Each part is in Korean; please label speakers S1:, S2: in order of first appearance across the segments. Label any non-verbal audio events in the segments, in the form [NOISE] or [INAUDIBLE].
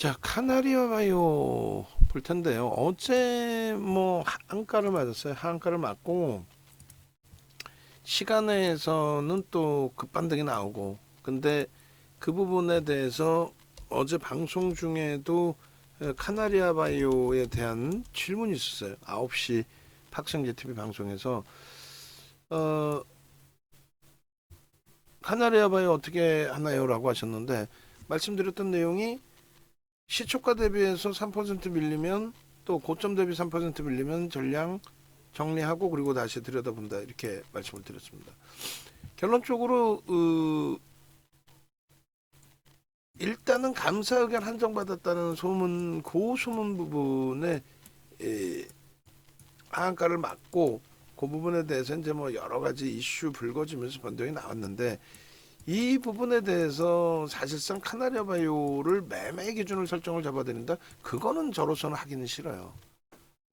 S1: 자, 카나리아 바이오 볼 텐데요. 어제 뭐 한가를 맞았어요. 한가를 맞고 시간에서는 또 급반등이 나오고 근데 그 부분에 대해서 어제 방송 중에도 에, 카나리아 바이오에 대한 질문이 있었어요. 9시 팍성제 TV 방송에서 어 카나리아 바이오 어떻게 하나요라고 하셨는데 말씀드렸던 내용이 시초가 대비해서 3% 밀리면 또 고점 대비 3% 밀리면 전량 정리하고 그리고 다시 들여다본다 이렇게 말씀을 드렸습니다. 결론적으로 어, 일단은 감사 의견 한정받았다는 소문 그 소문 부분에 에, 하한가를 맞고 그 부분에 대해서 이제 뭐 여러 가지 이슈 불거지면서 변동이 나왔는데 이 부분에 대해서 사실상 카나리아 바이오를 매매 기준을 설정을 잡아야 된다. 그거는 저로서는 하기는 싫어요.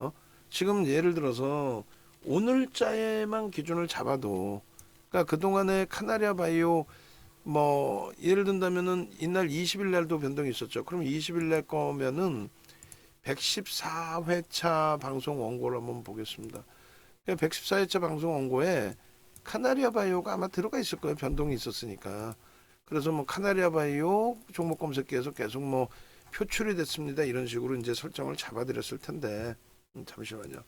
S1: 어? 지금 예를 들어서 오늘자에만 기준을 잡아도 그러니까 그동안에 카나리아 바이오 뭐 예를 든다면은 이날 20일 날도 변동이 있었죠. 그럼 20일 날 거면은 114회차 방송 원고를 한번 보겠습니다. 114회차 방송 원고에 카나리아 바이오가 아마 들어가 있을 거예요. 변동이 있었으니까. 그래서 뭐 카나리아 바이오 종목 검색기에서 계속 뭐 표출이 됐습니다. 이런 식으로 이제 설정을 잡아드렸을 텐데 음, 잠시만요.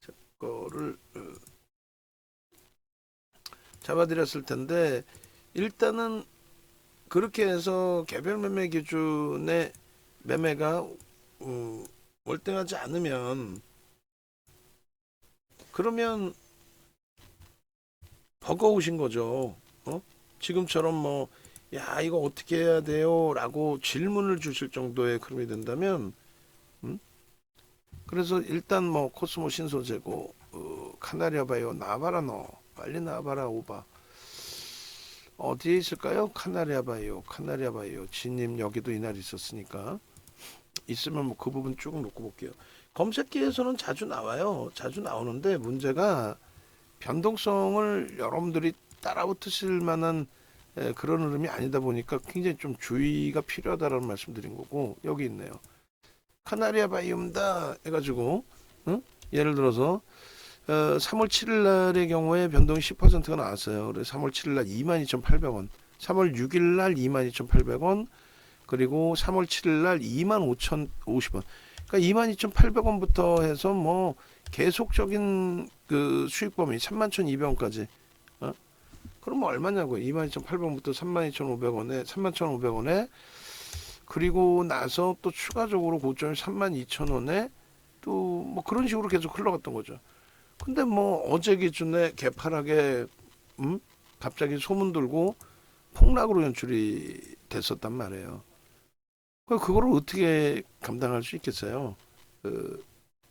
S1: 제 거를 어, 잡아드렸을 텐데 일단은 그렇게 해서 개별 매매 기준의 매매가 어, 월등하지 않으면 그러면 버거우신 거죠. 어? 지금처럼 뭐, 야, 이거 어떻게 해야 돼요? 라고 질문을 주실 정도의 그림이 된다면, 음? 그래서 일단 뭐, 코스모 신소재고, 어, 카나리아 바이오 나와봐라, 너. 빨리 나와봐라, 오바. 어디에 있을까요? 카나리아 바이오, 카나리아 바이오. 진님 여기도 이날 있었으니까. 있으면 뭐 그 부분 쭉 놓고 볼게요. 검색기에서는 자주 나와요. 자주 나오는데 문제가 변동성을 여러분들이 따라붙으실 만한 에, 그런 흐름이 아니다 보니까 굉장히 좀 주의가 필요하다라는 말씀드린 거고 여기 있네요. 카나리아 바이옴다 해가지고 응? 예를 들어서 어, 3월 7일 날의 경우에 변동이 10%가 나왔어요. 그래서 3월 7일 날 22,800원, 3월 6일 날 22,800원, 그리고 3월 7일 날 25,050원. 그러니까 22,800원부터 해서 뭐 계속적인 그 수익 범위 31,200원까지 어? 뭐 얼마냐고요? 22,800원부터 32,500원에 31,500원에 그리고 나서 또 추가적으로 고점이 32,000원에 또 뭐 그런 식으로 계속 흘러갔던 거죠. 근데 뭐 어제 기준에 개파하게 음? 갑자기 소문 들고 폭락으로 연출이 됐었단 말이에요. 그 그거를 어떻게 감당할 수 있겠어요? 그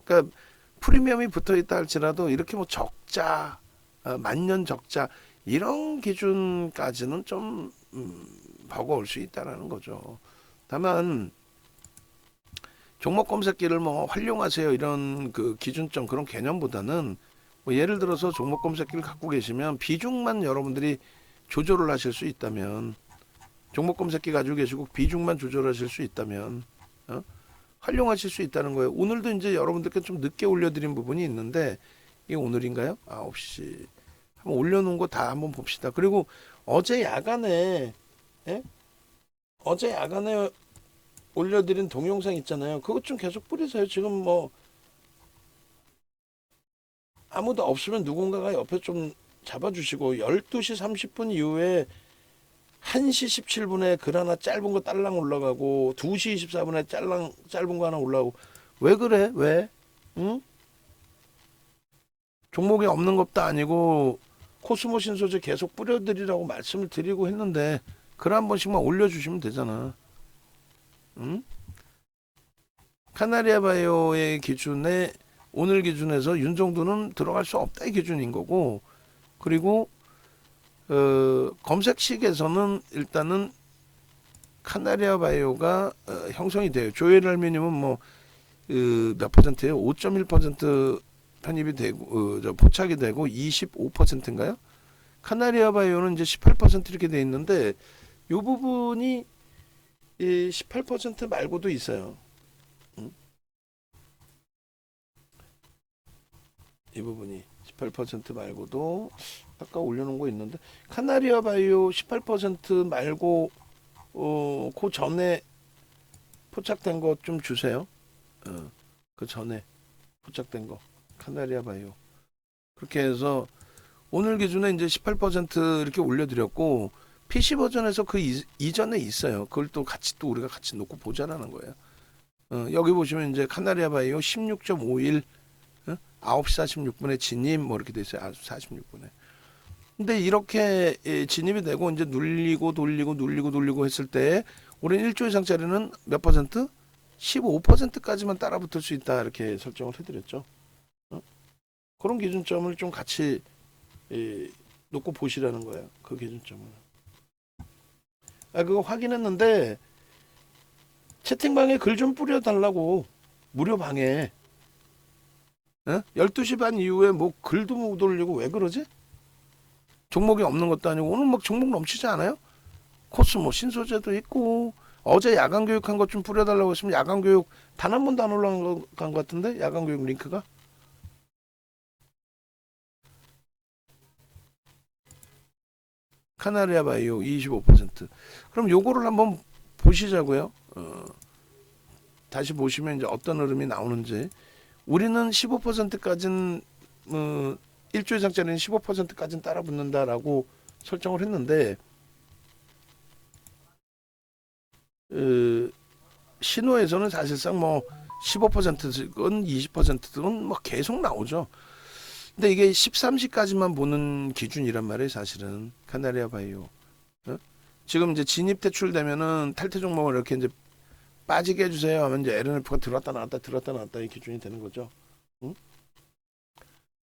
S1: 그러니까 프리미엄이 붙어 있다 할지라도 이렇게 뭐 적자, 어, 만년 적자 이런 기준까지는 좀 음, 버거울 수 있다라는 거죠. 다만 종목 검색기를 뭐 활용하세요 이런 그 기준점 그런 개념보다는 뭐 예를 들어서 종목 검색기를 갖고 계시면 비중만 여러분들이 조절을 하실 수 있다면 종목 검색기 가지고 계시고 비중만 조절하실 수 있다면 어? 활용하실 수 있다는 거예요. 오늘도 이제 여러분들께 좀 늦게 올려드린 부분이 있는데 이게 오늘인가요? 9시 한번 올려놓은 거 다 한번 봅시다. 그리고 어제 야간에 예? 어제 야간에 올려드린 동영상 있잖아요. 그것 좀 계속 뿌리세요. 지금 뭐 아무도 없으면 누군가가 옆에 좀 잡아주시고 12시 30분 이후에 1시 17분에 글 하나 짧은 거 딸랑 올라가고 2시 24분에 짧랑 짧은 거 하나 올라가고 왜 그래? 왜? 응? 종목이 없는 것도 아니고 코스모 신소재 계속 뿌려드리라고 말씀을 드리고 했는데 글 한 번씩만 올려주시면 되잖아. 응? 카나리아 바이오의 기준에 오늘 기준에서 윤 정도는 들어갈 수 없다 이 기준인 거고 그리고 어, 검색식에서는 일단은 카나리아 바이오가 어, 형성이 돼요. 조엘 알미늄은 뭐, 그, 몇 퍼센트예요? 5.1% 편입이 되고, 어, 저 포착이 되고 25%인가요? 카나리아 바이오는 이제 18% 이렇게 돼 있는데, 요 부분이 이 18% 말고도 있어요. 응? 이 부분이 18% 말고도 아까 올려놓은 거 있는데 카나리아 바이오 18% 말고 어, 그 전에 포착된 거 좀 주세요. 어, 그 전에 포착된 거 카나리아 바이오 그렇게 해서 오늘 기준에 이제 18% 이렇게 올려드렸고 PC 버전에서 그 이, 이전에 있어요. 그걸 또 같이 또 우리가 같이 놓고 보자라는 거예요. 어, 여기 보시면 이제 카나리아 바이오 16.51 어? 9시 46분에 진입 뭐 이렇게 돼 있어요. 아, 46분에. 근데 이렇게 예, 진입이 되고 이제 눌리고 돌리고 눌리고 돌리고 했을 때 우리는 1조 이상짜리는 몇 퍼센트? 15%까지만 따라 붙을 수 있다 이렇게 설정을 해드렸죠. 어? 그런 기준점을 좀 같이 예, 놓고 보시라는 거예요. 그 기준점을. 아 그거 확인했는데 채팅방에 글 좀 뿌려달라고 무료 방에 어? 12시 반 이후에 뭐 글도 못 올리고 왜 그러지? 종목이 없는 것도 아니고 오늘 막 종목 넘치지 않아요? 코스 뭐 신소재도 있고 어제 야간 교육한 것 좀 뿌려달라고 했으면 야간 교육 단 한 번도 안 올라간 것 같은데 야간 교육 링크가 카나리아 바이오 25% 그럼 요거를 한번 보시자고요. 어, 다시 보시면 이제 어떤 흐름이 나오는지 우리는 15%까지는 어, 1조 이상짜리는 15%까지는 따라 붙는다라고 설정을 했는데 어, 신호에서는 사실상 뭐 15%든 20%든 뭐 계속 나오죠. 근데 이게 13시까지만 보는 기준이란 말이에요, 사실은. 카나리아 바이오. 어? 지금 이제 진입 대출되면은 탈퇴 종목을 이렇게 이제 빠지게 해주세요 하면 이제 LNF가 들어왔다 나왔다 들어왔다 나왔다 이 기준이 되는 거죠. 응?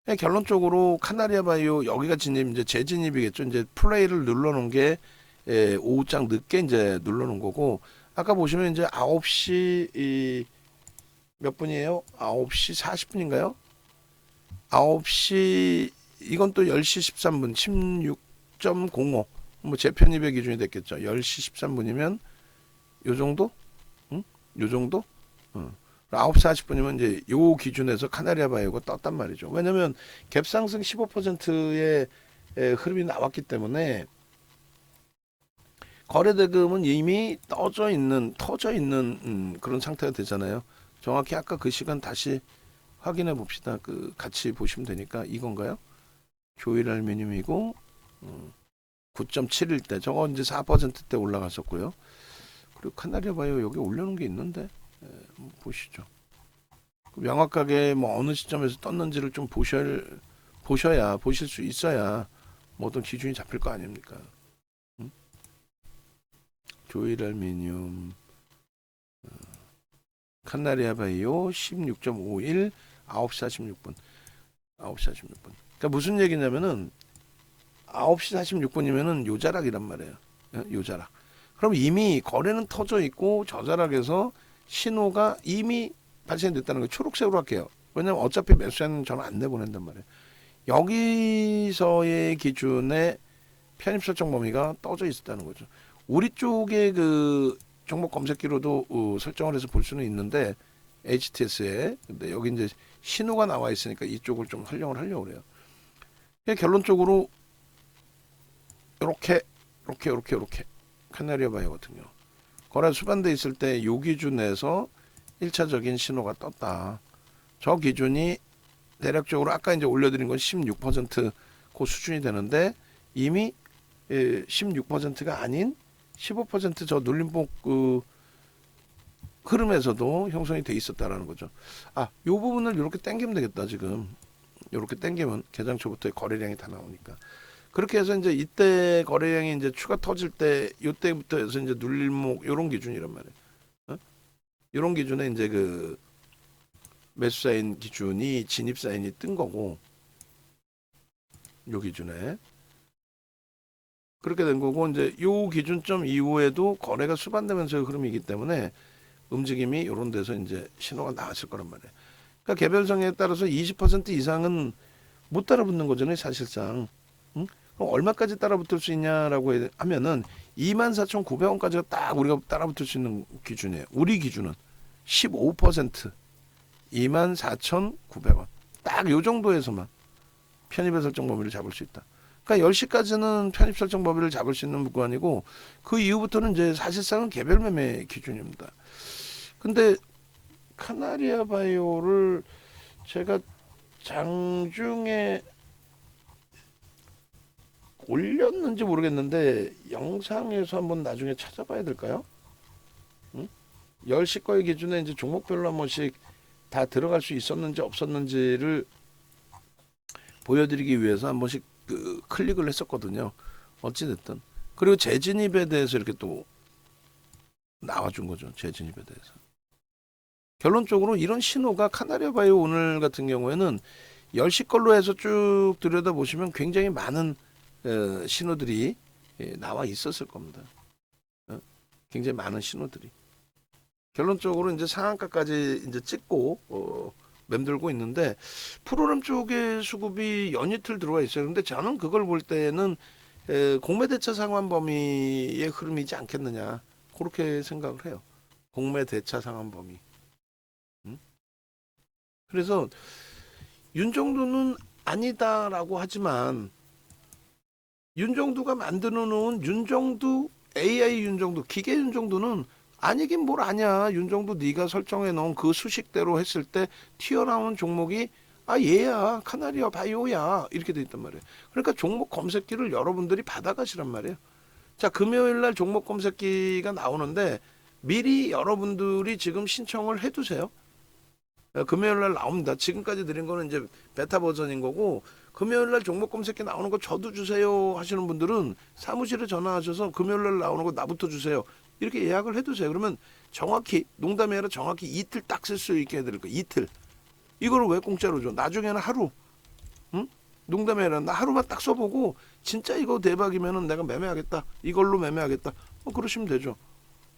S1: 예, 결론적으로 카나리아 바이오 여기가 진입 이제 재진입이겠죠. 이제 플레이를 눌러놓은 게 예, 오후장 늦게 이제 눌러놓은 거고 아까 보시면 이제 9시 이, 몇 분이에요? 9시 40분인가요? 9시 이건 또 10시 13분 16.05. 뭐 재편입의 기준이 됐겠죠. 10시 13분이면 요 정도? 응? 요 정도? 어. 9시 40분이면 이제 요 기준에서 카나리아 바이오가 떴단 말이죠. 왜냐면 갭 상승 15%의 흐름이 나왔기 때문에 거래 대금은 이미 떠져 있는 터져 있는 음, 그런 상태가 되잖아요. 정확히 아까 그 시간 다시 확인해 봅시다. 그 같이 보시면 되니까 이건가요? 조일 알루미늄이고 음, 9.7일 때 저거 이제 4%대 올라갔었고요. 그리고 카나리아 바이오 여기 올려놓은 게 있는데 에, 한번 보시죠. 그 명확하게 뭐 어느 시점에서 떴는지를 좀 보셔 보셔야 보실 수 있어야 뭐 어떤 기준이 잡힐 거 아닙니까? 음? 조일 알루미늄 어, 카나리아 바이오 16.51 9시 46분 9시 46분 그러니까 무슨 얘기냐면은 9시 46분이면은 요자락이란 말이에요 예, 요자락 그럼 이미 거래는 터져 있고 저자락에서 신호가 이미 발생됐다는 거 초록색으로 할게요. 왜냐면 어차피 매수자는 저는 안 내보낸단 말이에요. 여기서의 기준에 편입 설정 범위가 떠져 있었다는 거죠. 우리 쪽에 그 종목 검색기로도 어, 설정을 해서 볼 수는 있는데 HTS에 근데 여기 이제 신호가 나와 있으니까 이쪽을 좀 활용을 하려고 그래요. 결론적으로 이렇게 이렇게 이렇게 이렇게 카나리아 바이오 같은 경우 거래 수반돼 있을 때 요 기준에서 1차적인 신호가 떴다. 저 기준이 대략적으로 아까 이제 올려드린 건 16%그 수준이 되는데 이미 16%가 아닌 15%저 눌림목 그 흐름에서도 형성이 돼 있었다라는 거죠. 아, 요 부분을 이렇게 당기면 되겠다 지금. 이렇게 당기면 개장 초부터 거래량이 다 나오니까. 그렇게 해서 이제 이때 거래량이 이제 추가 터질 때 요때부터 해서 이제 눌림목 요런 기준이란 말이에요. 어? 요런 기준에 이제 그 매수 사인 기준이 진입 사인이 뜬 거고 요 기준에 그렇게 된 거고 이제 요 기준점 이후에도 거래가 수반되면서 흐름이기 때문에 움직임이 이런 데서 이제 신호가 나왔을 거란 말이에요. 그러니까 개별성에 따라서 20% 이상은 못 따라붙는 거잖아요, 사실상. 얼마까지 따라붙을 수 있냐라고 해- 하면은 24,900원까지가 딱 우리가 따라붙을 수 있는 기준이에요. 우리 기준은 15% 24,900원. 딱 요 정도에서만 편입의 설정 범위를 잡을 수 있다. 그러니까 10시까지는 편입 설정 범위를 잡을 수 있는 구간이고 그 이후부터는 이제 사실상은 개별 매매 기준입니다. 근데 카나리아 바이오를 제가 장중에 올렸는지 모르겠는데 영상에서 한번 나중에 찾아봐야 될까요? 응? 10시 거의 기준에 이제 종목별로 한 번씩 다 들어갈 수 있었는지 없었는지를 보여드리기 위해서 한 번씩 그 클릭을 했었거든요. 어찌됐든. 그리고 재진입에 대해서 이렇게 또 나와준 거죠. 재진입에 대해서. 결론적으로 이런 신호가 카나리아 바이오 오늘 같은 경우에는 10시 걸로 해서 쭉 들여다보시면 굉장히 많은 어, 신호들이 예, 나와 있었을 겁니다. 어? 굉장히 많은 신호들이. 결론적으로 이제 상한가까지 이제 찍고 어, 맴돌고 있는데 프로그램 쪽에 수급이 연이틀 들어와 있어요. 근데 저는 그걸 볼 때는 에, 공매대차 상환 범위의 흐름이지 않겠느냐 그렇게 생각을 해요. 공매대차 상환 범위. 음? 그래서 윤정도는 아니다라고 하지만 윤정도가 만들어 놓은 윤정도 AI 윤정도 기계 윤정도는 아니긴 뭘 아냐. 윤정도 네가 설정해 놓은 그 수식대로 했을 때 튀어나온 종목이 아 얘야. 카나리아 바이오야. 이렇게 돼 있단 말이에요. 그러니까 종목 검색기를 여러분들이 받아가시란 말이에요. 자 금요일 날 종목 검색기가 나오는데 미리 여러분들이 지금 신청을 해두세요. 어, 금요일 날 나옵니다. 지금까지 드린 거는 이제 베타 버전인 거고 금요일 날 종목 검색기 나오는 거 저도 주세요 하시는 분들은 사무실에 전화하셔서 금요일 날 나오는 거 나부터 주세요 이렇게 예약을 해두세요. 그러면 정확히 농담이 아니라 정확히 이틀 딱 쓸 수 있게 해드릴 거예요. 이틀. 이거를 왜 공짜로 줘? 나중에는 하루. 응? 농담이 아니라 나 하루만 딱 써보고 진짜 이거 대박이면은 내가 매매하겠다. 이걸로 매매하겠다. 뭐 그러시면 되죠.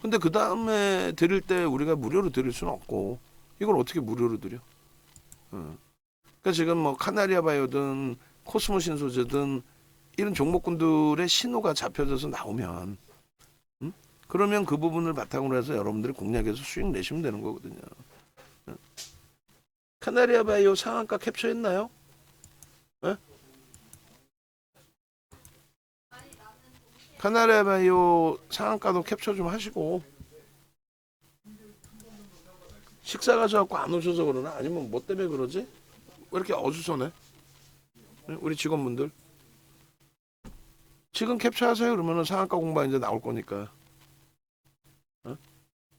S1: 근데 그 다음에 드릴 때 우리가 무료로 드릴 수는 없고 이걸 어떻게 무료로 드려? 응. 그러니까 지금 뭐 카나리아 바이오든 코스모 신소재든 이런 종목군들의 신호가 잡혀져서 나오면 그러면 그 부분을 바탕으로 해서 여러분들이 공략해서 수익 내시면 되는 거거든요. 예. 카나리아 바이오 상한가 캡처했나요? 예? 카나리아 바이오 상한가도 캡처 좀 하시고 식사 가셔갖고 안 오셔서 그러나 아니면 뭐 때문에 그러지? 왜 이렇게 어수선해? 예? 우리 직원분들 지금 캡처하세요 그러면은 상한가 공방 이제 나올 거니까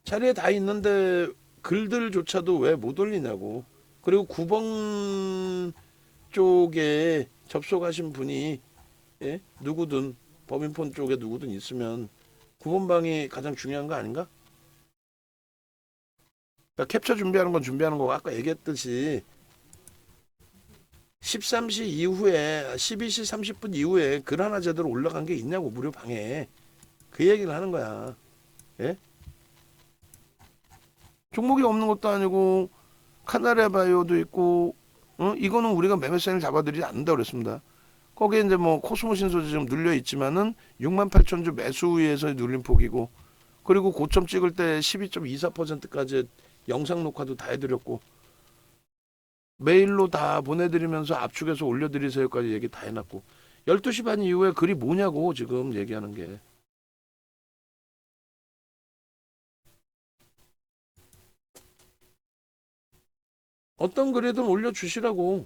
S1: 자리에 다 있는데 글들조차도 왜 못 올리냐고. 그리고 9번 쪽에 접속하신 분이 예? 누구든 법인폰 쪽에 누구든 있으면 9번 방이 가장 중요한 거 아닌가? 그러니까 캡처 준비하는 건 준비하는 거고 아까 얘기했듯이 13시 이후에 12시 30분 이후에 글 하나 제대로 올라간 게 있냐고 무료 방에 그 얘기를 하는 거야. 예? 종목이 없는 것도 아니고 카나리아 바이오도 있고 어? 이거는 우리가 매매 사인을 잡아드리지 않는다 그랬습니다. 거기에 이제 뭐 코스모 신소재 좀 눌려 있지만은 6만 8천 주 매수 위에서 눌린 폭이고 그리고 고점 찍을 때 12.24%까지 영상 녹화도 다 해드렸고 메일로 다 보내드리면서 압축해서 올려드리세요까지 얘기 다 해놨고 12시 반 이후에 글이 뭐냐고 지금 얘기하는 게 어떤 글이든 올려주시라고.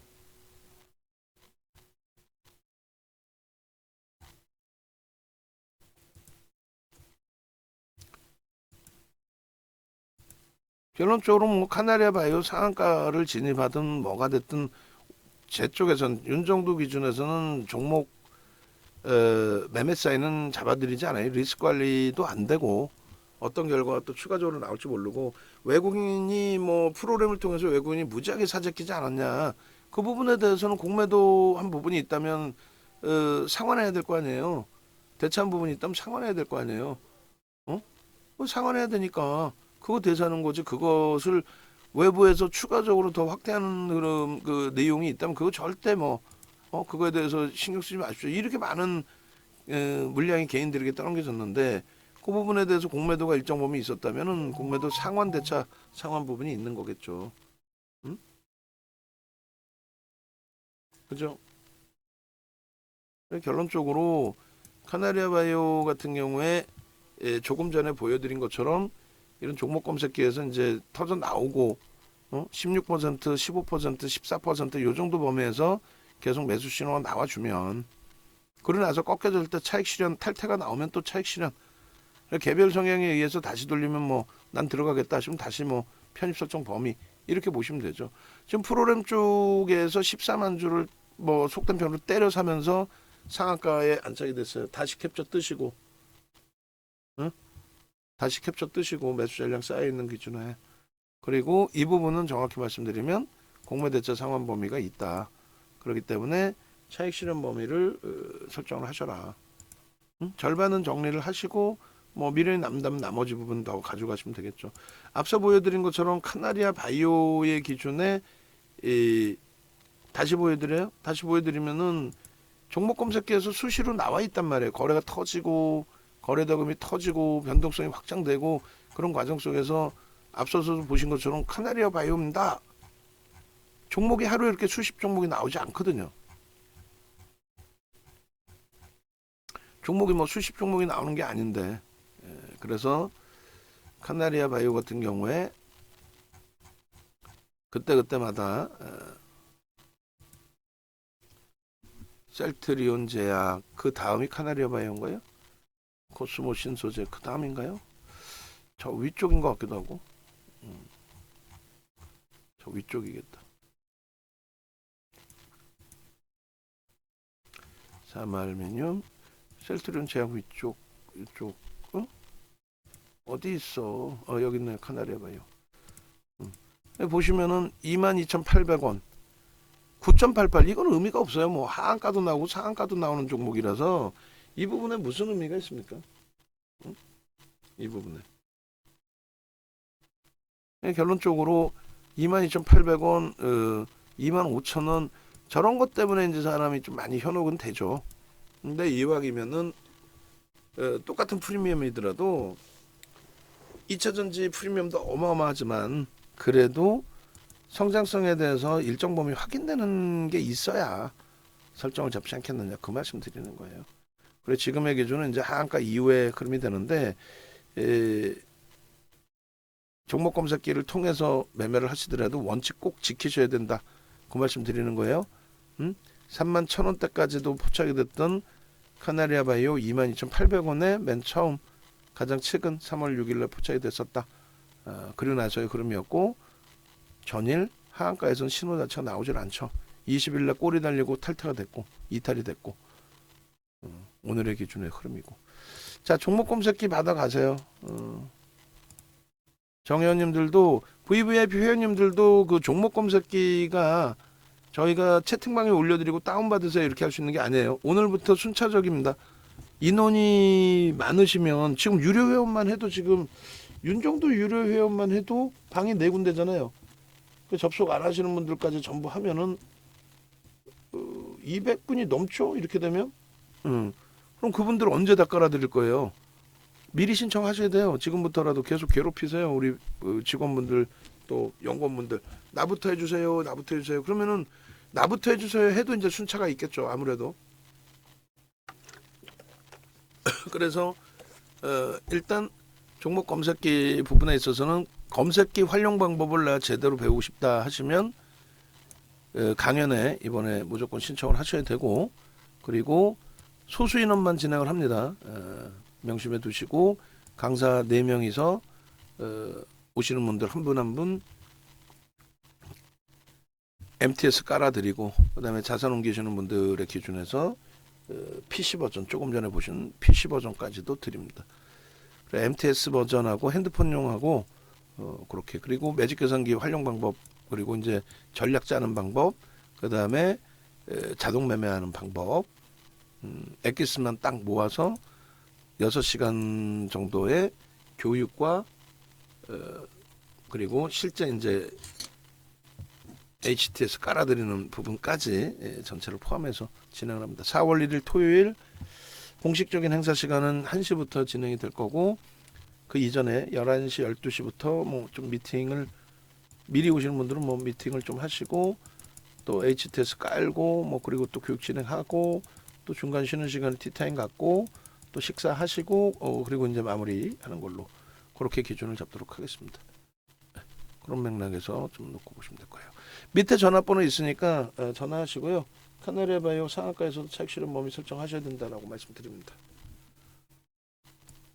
S1: 결론적으로 뭐 카나리아 바이오 상한가를 진입하든 뭐가 됐든 제 쪽에선 윤정도 기준에서는 종목 어, 매매 사인은 잡아드리지 않아요. 리스크 관리도 안 되고 어떤 결과가 또 추가적으로 나올지 모르고 외국인이 뭐 프로그램을 통해서 외국인이 무지하게 사재끼지 않았냐 그 부분에 대해서는 공매도 한 부분이 있다면 어, 상환해야 될 거 아니에요 대체한 부분이 있다면 상환해야 될 거 아니에요 어? 뭐 상환해야 되니까 그거 대사하는 거지 그것을 외부에서 추가적으로 더 확대하는 그런 그 내용이 있다면 그거 절대 뭐 어 그거에 대해서 신경 쓰지 마십시오. 이렇게 많은 에, 물량이 개인들에게 떠넘겨졌는데 그 부분에 대해서 공매도가 일정 범위 있었다면은 공매도 상환 대차 상환 부분이 있는 거겠죠. 응? 그죠? 결론적으로 카나리아 바이오 같은 경우에 예, 조금 전에 보여드린 것처럼 이런 종목 검색기에서 이제 터져 나오고 어? 16%, 15%, 14%요 정도 범위에서 계속 매수 신호가 나와주면 그러고 나서 꺾여질 때 차익 실현 탈퇴가 나오면 또 차익 실현 개별 성향에 의해서 다시 돌리면 뭐 난 들어가겠다 하시면 다시 뭐 편입 설정 범위 이렇게 보시면 되죠. 지금 프로그램 쪽에서 14만 주를 뭐 속된 편으로 때려 사면서 상한가에 안착이 됐어요. 다시 캡처 뜨시고, 응? 다시 캡처 뜨시고 매수 전량 쌓여 있는 기준에 그리고 이 부분은 정확히 말씀드리면 공매 대처 상환 범위가 있다. 그렇기 때문에 차익 실현 범위를 어, 설정을 하셔라. 응? 절반은 정리를 하시고 뭐 미래에 남다면 나머지 부분 더 가져가시면 되겠죠. 앞서 보여드린 것처럼 카나리아 바이오의 기준에 이 다시 보여드려요. 다시 보여드리면은 종목 검색기에서 수시로 나와 있단 말이에요. 거래가 터지고 거래 대금이 터지고 변동성이 확장되고 그런 과정 속에서 앞서서 보신 것처럼 카나리아 바이오입니다. 종목이 하루에 이렇게 수십 종목이 나오지 않거든요. 종목이 뭐 수십 종목이 나오는 게 아닌데 예, 그래서 카나리아 바이오 같은 경우에 그때 그때마다 어, 셀트리온 제약 그 다음이 카나리아 바이오인가요? 코스모 신소재 그 다음인가요? 저 위쪽인 것 같기도 하고 음. 저 위쪽이겠다. 사말미늄 셀트리온 제약 위쪽 이쪽 어? 어디 있어? 어 여기 있네 카나리아 바이오. 음. 보시면은 22,800원 9.88 이건 의미가 없어요. 뭐 하한가도 나오고 상한가도 나오는 종목이라서 이 부분에 무슨 의미가 있습니까? 응? 이 부분에 결론적으로 22,800원, 어, 25,000원 저런 것 때문에 이제 사람이 좀 많이 현혹은 되죠. 근데 이왕이면은 어, 똑같은 프리미엄이더라도 2차 전지 프리미엄도 어마어마하지만 그래도 성장성에 대해서 일정 범위 확인되는 게 있어야 설정을 잡지 않겠느냐 그 말씀 드리는 거예요. 그리고 지금의 기준은 이제 하한가 이후에 흐름이 되는데 에, 종목 검색기를 통해서 매매를 하시더라도 원칙 꼭 지키셔야 된다 그 말씀 드리는 거예요. 음? 3만 천 원대까지도 포착이 됐던 카나리아 바이오 22,800원에 맨 처음 가장 최근 3월 6일날 포착이 됐었다. 어, 그리고 나서의 흐름이었고 전일 하한가에서는 신호 자체가 나오질 않죠. 20일날 꼬리 달리고 탈퇴가 됐고 이탈이 됐고 어, 오늘의 기준의 흐름이고 자 종목 검색기 받아가세요. 어, 정회원님들도 VVIP 회원님들도 그 종목 검색기가 저희가 채팅방에 올려드리고 다운받으세요 이렇게 할 수 있는 게 아니에요. 오늘부터 순차적입니다. 인원이 많으시면 지금 유료 회원만 해도 지금 윤정도 유료 회원만 해도 방이 네 군데잖아요. 그 접속 안 하시는 분들까지 전부 하면은 어, 200분이 넘죠. 이렇게 되면. 음. 그럼 그분들 언제 다 깔아드릴 거예요? 미리 신청하셔야 돼요. 지금부터라도 계속 괴롭히세요. 우리 어, 직원분들 또 연구원분들 나부터 해주세요. 나부터 해주세요. 그러면은 나부터 해주세요. 해도 이제 순차가 있겠죠. 아무래도. [COUGHS] 그래서 어, 일단 종목 검색기 부분에 있어서는 검색기 활용 방법을 내가 제대로 배우고 싶다 하시면 어, 강연에 이번에 무조건 신청을 하셔야 되고 그리고 소수 인원만 진행을 합니다. 어, 명심해 두시고 강사 4명이서 어, 오시는 분들 한 분 한분 MTS 깔아드리고 그다음에 자산 옮기시는 분들의 기준에서 어, PC 버전 조금 전에 보신 PC 버전까지도 드립니다. MTS 버전하고 핸드폰용하고 어, 그렇게 그리고 매직 계산기 활용 방법 그리고 이제 전략 짜는 방법 그 다음에 자동 매매하는 방법 음, 엑기스만 딱 모아서 6시간 정도의 교육과 어, 그리고 실제 이제 HTS 깔아드리는 부분까지 예, 전체를 포함해서 진행을 합니다. 4월 1일 토요일 공식적인 행사 시간은 1시부터 진행이 될 거고 그 이전에 11시, 12시부터 뭐 좀 미팅을 미리 오시는 분들은 뭐 미팅을 좀 하시고 또 HTS 깔고 뭐 그리고 또 교육 진행하고 또 중간 쉬는 시간에 티타임 갖고 또 식사하시고 어 그리고 이제 마무리하는 걸로 그렇게 기준을 잡도록 하겠습니다. 네, 그런 맥락에서 좀 놓고 보시면 될 거예요. 밑에 전화번호 있으니까 어, 전화하시고요. 카네레바이오 상한가에서도 책 실험 범위 설정하셔야 된다라고 말씀드립니다.